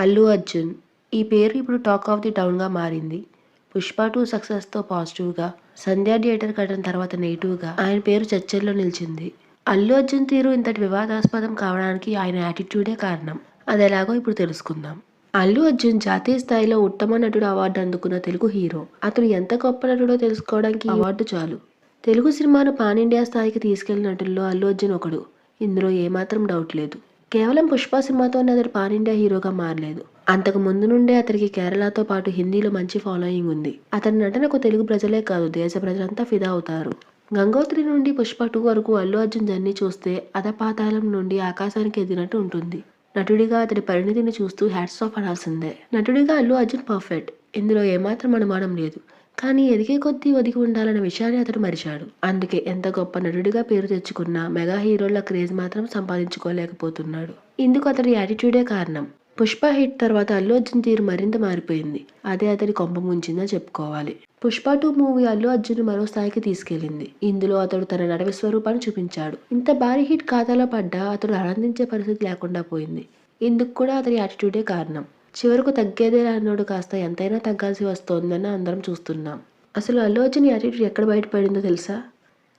అల్లు అర్జున్. ఈ పేరు ఇప్పుడు టాక్ ఆఫ్ ది టౌన్గా మారింది. పుష్ప టూ సక్సెస్తో పాజిటివ్గా సంధ్యా థియేటర్ కట్టడం తర్వాత నెగిటివ్గా ఆయన పేరు చర్చల్లో నిలిచింది. అల్లు అర్జున్ తీరు ఇంతటి వివాదాస్పదం కావడానికి ఆయన యాటిట్యూడే కారణం. అది ఎలాగో ఇప్పుడు తెలుసుకుందాం. అల్లు అర్జున్ జాతీయ స్థాయిలో ఉత్తమ నటుడు అవార్డు అందుకున్న తెలుగు హీరో. అతను ఎంత గొప్ప నటుడో తెలుసుకోవడానికి అవార్డు చాలు. తెలుగు సినిమాను పాన్ ఇండియా స్థాయికి తీసుకెళ్ళిన నటుల్లో అల్లు అర్జున్ ఒకడు. ఇందులో ఏమాత్రం డౌట్ లేదు. కేవలం పుష్ప సినిమాతోనే అతడు పాన్ ఇండియా హీరోగా మారలేదు. అంతకు ముందు నుండే అతనికి కేరళతో పాటు హిందీలో మంచి ఫాలోయింగ్ ఉంది. అతని నటనకు తెలుగు ప్రజలే కాదు దేశ ప్రజలంతా ఫిదా అవుతారు. గంగోత్రి నుండి పుష్ప టూ వరకు అల్లు అర్జున్ జర్నీ చూస్తే అధపాతాళం నుండి ఆకాశానికి ఎదిగినట్టు ఉంటుంది. నటుడిగా అతడి పరిణితిని చూస్తూ హ్యాట్స్ ఆఫ్ అనాల్సిందే. నటుడిగా అల్లు అర్జున్ పర్ఫెక్ట్. ఇందులో ఏమాత్రం అనుమానం లేదు. కానీ ఎదిగే కొద్దీ ఒదిగి ఉండాలన్న విషయాన్ని అతడు మరిచాడు. అందుకే ఎంత గొప్ప నటుడిగా పేరు తెచ్చుకున్నా మెగా హీరోల క్రేజ్ మాత్రం సంపాదించుకోలేకపోతున్నాడు. ఇందుకు అతడి యాటిట్యూడే కారణం. పుష్ప హిట్ తర్వాత అల్లు అర్జున్ తీరు మరింత మారిపోయింది. అదే అతడి కొంప ముంచిందని చెప్పుకోవాలి. పుష్ప టూ మూవీ అల్లు అర్జున్ మరో స్థాయికి తీసుకెళ్ళింది ఇందులో అతడు తన నడవి స్వరూపాన్ని చూపించాడు. ఇంత భారీ హిట్ ఖాతాలో పడ్డా అతడు ఆనందించే పరిస్థితి లేకుండా పోయింది. ఇందుకు కూడా అతడి యాటిట్యూడే కారణం. చివరకు తగ్గేదే అన్నోడు. కాస్త ఎంతైనా తగ్గాల్సి వస్తోందని అందరం చూస్తున్నాం. అసలు అల్లు అర్జున్ యాటిట్యూడ్ ఎక్కడ బయటపడిందో తెలుసా?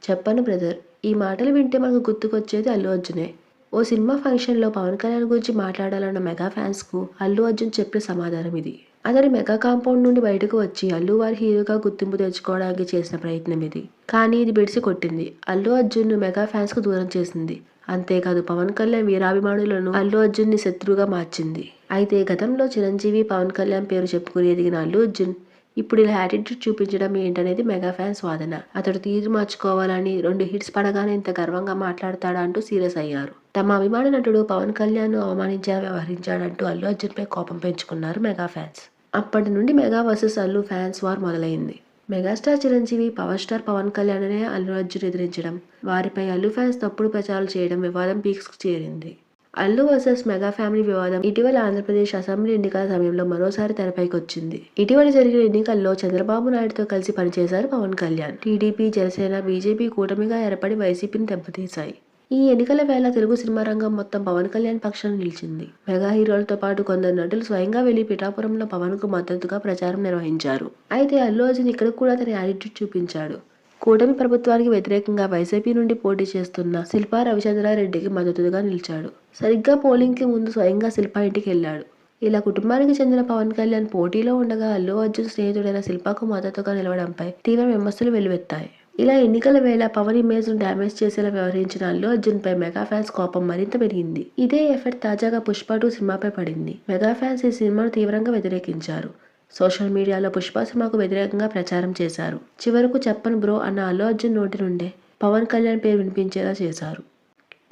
చెప్పను బ్రదర్. ఈ మాటలు వింటే మనకు గుర్తుకొచ్చేది అల్లు అర్జునే. ఓ సినిమా ఫంక్షన్లో పవన్ కళ్యాణ్ గురించి మాట్లాడాలన్న మెగా ఫ్యాన్స్కు అల్లు అర్జున్ చెప్పిన సమాధానం ఇది. అతడి మెగా కాంపౌండ్ నుండి బయటకు వచ్చి అల్లు వారి హీరోగా గుర్తింపు తెచ్చుకోవడానికి చేసిన ప్రయత్నం ఇది. కానీ ఇది బిడిసి కొట్టింది. అల్లు అర్జున్ను మెగా ఫ్యాన్స్కు దూరం చేసింది. అంతేకాదు పవన్ కళ్యాణ్ వీరాభిమానులను అల్లు అర్జున్ని శత్రువుగా మార్చింది. అయితే గతంలో చిరంజీవి పవన్ కళ్యాణ్ పేరు చెప్పుకుని ఎదిగిన అల్లు అర్జున్ ఇప్పుడు ఇలా యాటిట్యూడ్ చూపించడం ఏంటనేది మెగా ఫ్యాన్స్ వాదన. అతడు తీరు మార్చుకోవాలని రెండు హిట్స్ పడగానే ఇంత గర్వంగా మాట్లాడతాడా అంటూ సీరియస్ అయ్యారు. తమ అభిమాన నటుడు పవన్ కళ్యాణ్ అవమానించా వ్యవహరించాడంటూ అల్లు అర్జున్ పై కోపం పెంచుకున్నారు మెగా ఫ్యాన్స్. అప్పటి నుండి mega versus Allu fans war మొదలైంది. Megastar Chiranjeevi power star Pawan Kalyan అనే అల్లు అర్జున్ ఎదిరించడం వారిపై అల్లు ఫ్యాన్స్ తప్పుడు ప్రచారాలు చేయడం వివాదం పీక్స్ చేరింది. అల్లు వర్సెస్ మెగా ఫ్యామిలీ వివాదం ఇటీవల ఆంధ్రప్రదేశ్ అసెంబ్లీ ఎన్నికల సమయంలో మరోసారి తెరపైకి వచ్చింది ఇటీవల జరిగిన ఎన్నికల్లో చంద్రబాబు నాయుడుతో కలిసి పనిచేశారు పవన్ కళ్యాణ్. టీడీపీ జనసేన బీజేపీ కూటమిగా ఏర్పడి వైసీపీని దెబ్బతీశాయి. ఈ ఎన్నికల వేళ తెలుగు సినిమా రంగం మొత్తం పవన్ కళ్యాణ్ పక్షాన నిలిచింది. మెగా హీరోలతో పాటు కొందరు నటులు స్వయంగా వెళ్ళి పిఠాపురంలో పవన్కు మద్దతుగా ప్రచారం నిర్వహించారు. అయితే అల్లు అర్జున్ ఇక్కడ కూడా తన యాటిట్యూడ్ చూపించాడు. కూటమి ప్రభుత్వానికి వ్యతిరేకంగా వైసీపీ నుండి పోటీ చేస్తున్న శిల్పా రవిచంద్రారెడ్డికి మద్దతుగా నిలిచాడు. సరిగ్గా పోలింగ్కి ముందు స్వయంగా శిల్పా ఇంటికి వెళ్ళాడు. ఇలా కుటుంబానికి చెందిన పవన్ కళ్యాణ్ పోటీలో ఉండగా అల్లు అర్జున్ స్నేహితుడైన శిల్పాకు మద్దతుగా నిలవడంపై తీవ్ర విమర్శలు వెల్లువెత్తాయి. ఇలా ఎన్నికల వేళ పవన్ ఇమేజ్ను డ్యామేజ్ చేసేలా వ్యవహరించిన అల్లు అర్జున్ పై మెగా ఫ్యాన్స్ కోపం మరింత పెరిగింది. ఇదే ఎఫెక్ట్ తాజాగా పుష్ప టూ సినిమాపై పడింది. మెగా ఫ్యాన్స్ ఈ సినిమాను తీవ్రంగా వ్యతిరేకించారు. సోషల్ మీడియాలో పుష్ప సినిమాకు వ్యతిరేకంగా ప్రచారం చేశారు. చివరకు చెప్పను బ్రో అన్న అల్లు అర్జున్ నోటి నుండే పవన్ కళ్యాణ్ పేరు వినిపించేలా చేశారు.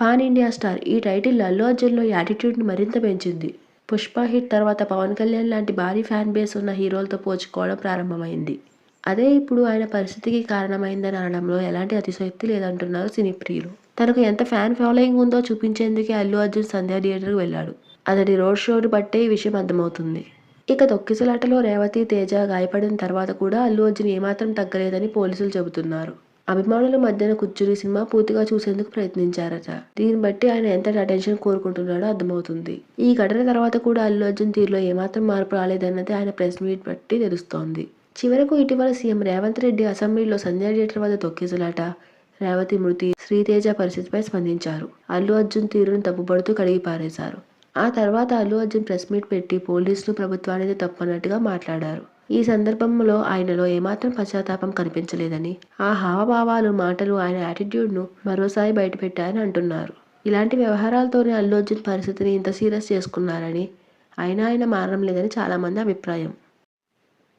పాన్ ఇండియా స్టార్ ఈ టైటిల్ అల్లు అర్జున్లో యాటిట్యూడ్ని మరింత పెంచింది. పుష్ప హిట్ తర్వాత పవన్ కళ్యాణ్ లాంటి భారీ ఫ్యాన్ బేస్ ఉన్న హీరోలతో పోల్చుకోవడం ప్రారంభమైంది. అదే ఇప్పుడు ఆయన పరిస్థితికి కారణమైందని అనడంలో ఎలాంటి అతిశక్తి లేదంటున్నారు సినీ ప్రియులు. తనకు ఎంత ఫ్యాన్ ఫాలోయింగ్ ఉందో చూపించేందుకే అల్లు అర్జున్ సంధ్యా థియేటర్కి వెళ్ళాడు. అతడి రోడ్ షోని బట్టే ఈ విషయం అర్థమవుతుంది. ఇక తొక్కిసలాటలో రేవతి తేజ గాయపడిన తర్వాత కూడా అల్లు అర్జున్ ఏమాత్రం తగ్గలేదని పోలీసులు చెబుతున్నారు. అభిమానుల మధ్యన కూర్చుని సినిమా పూర్తిగా చూసేందుకు ప్రయత్నించారట. దీన్ని బట్టి ఆయన ఎంత అటెన్షన్ కోరుకుంటున్నాడో అర్థమవుతుంది. ఈ ఘటన తర్వాత కూడా అల్లు అర్జున్ తీరులో ఏమాత్రం మార్పు రాలేదన్నది ఆయన ప్రెస్ మీట్ బట్టి తెలుస్తోంది. చివరకు ఇటీవల సీఎం రేవంత్ రెడ్డి అసెంబ్లీలో సంధ్యా థియేటర్ వద్ద తొక్కిసలాట రేవతి మృతి శ్రీతేజ పరిస్థితిపై స్పందించారు. అల్లు అర్జున్ తీరును తప్పుపడుతూ కడిగి పారేశారు ఆ తర్వాత అల్లు అర్జున్ ప్రెస్ మీట్ పెట్టి పోలీసులు ప్రభుత్వానికి తప్పన్నట్టుగా మాట్లాడారు. ఈ సందర్భంలో ఆయనలో ఏమాత్రం పశ్చాత్తాపం కనిపించలేదని ఆ హావభావాలు మాటలు ఆయన యాటిట్యూడ్ను మరోసారి బయటపెట్టాయని అంటున్నారు. ఇలాంటి వ్యవహారాలతోనే అల్లు అర్జున్ పరిస్థితిని ఇంత సీరియస్ చేసుకున్నారని అయినా ఆయన మారడం లేదని చాలామంది అభిప్రాయం.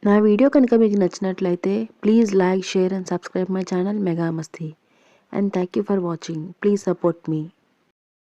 నా వీడియో కనుక మీకు నచ్చినట్లయితే please like share and subscribe my channel mega Masti. And thank you for watching. Please support me.